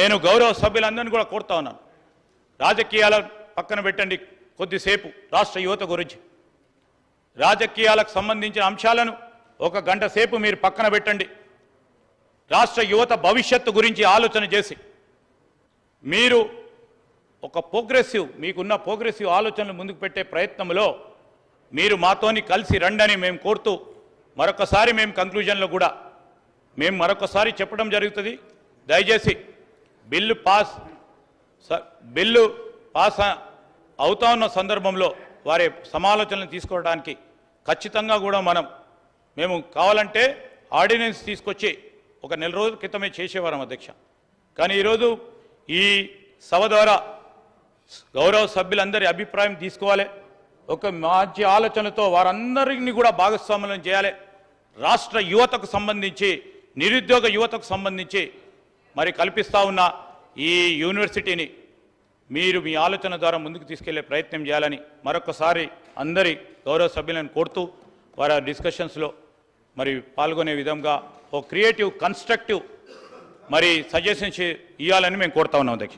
నేను గౌరవ సభ్యులందరినీ కూడా కోరుతా ఉన్నాను. రాజకీయాల పక్కన పెట్టండి కొద్దిసేపు రాష్ట్ర యువత గురించి. రాజకీయాలకు సంబంధించిన అంశాలను ఒక గంట సేపు మీరు పక్కన పెట్టండి. రాష్ట్ర యువత భవిష్యత్తు గురించి ఆలోచన చేసి మీరు ఒక ప్రోగ్రెసివ్ మీకున్న ప్రోగ్రెసివ్ ఆలోచనలు ముందుకు పెట్టే ప్రయత్నంలో మీరు మాతోని కలిసి రండని మేము కోరుతూ మరొకసారి మేము కంక్లూజన్లో కూడా మేము మరొకసారి చెప్పడం జరుగుతుంది. దయచేసి బిల్లు పాస్ స- బిల్లు పాస్ అవుతా ఉన్న సందర్భంలో వారి సమాలోచనలు తీసుకోవడానికి ఖచ్చితంగా కూడా మనం మేము కావాలంటే ఆర్డినెన్స్ తీసుకొచ్చి ఒక నెల రోజుల క్రితమే చేసేవారం అధ్యక్ష. కానీ ఈరోజు ఈ సభ ద్వారా గౌరవ సభ్యులందరి అభిప్రాయం తీసుకోవాలి. ఒక మంచి ఆలోచనలతో వారందరినీ కూడా భాగస్వామ్యం చేయాలి. రాష్ట్ర యువతకు సంబంధించి నిరుద్యోగ యువతకు సంబంధించి మరి కల్పిస్తా ఉన్న ఈ యూనివర్సిటీని మీరు మీ ఆలోచన ద్వారా ముందుకు తీసుకెళ్ళే ప్రయత్నం చేయాలని మరొకసారి అందరి గౌరవ సభ్యులను కోరుతూ వారి డిస్కషన్స్లో మరి పాల్గొనే విధంగా ఓ క్రియేటివ్ కన్స్ట్రక్టివ్ మరి సజెషన్స్ ఇవ్వాలని మేము కోరుతా ఉన్నాం అధ్యక్ష.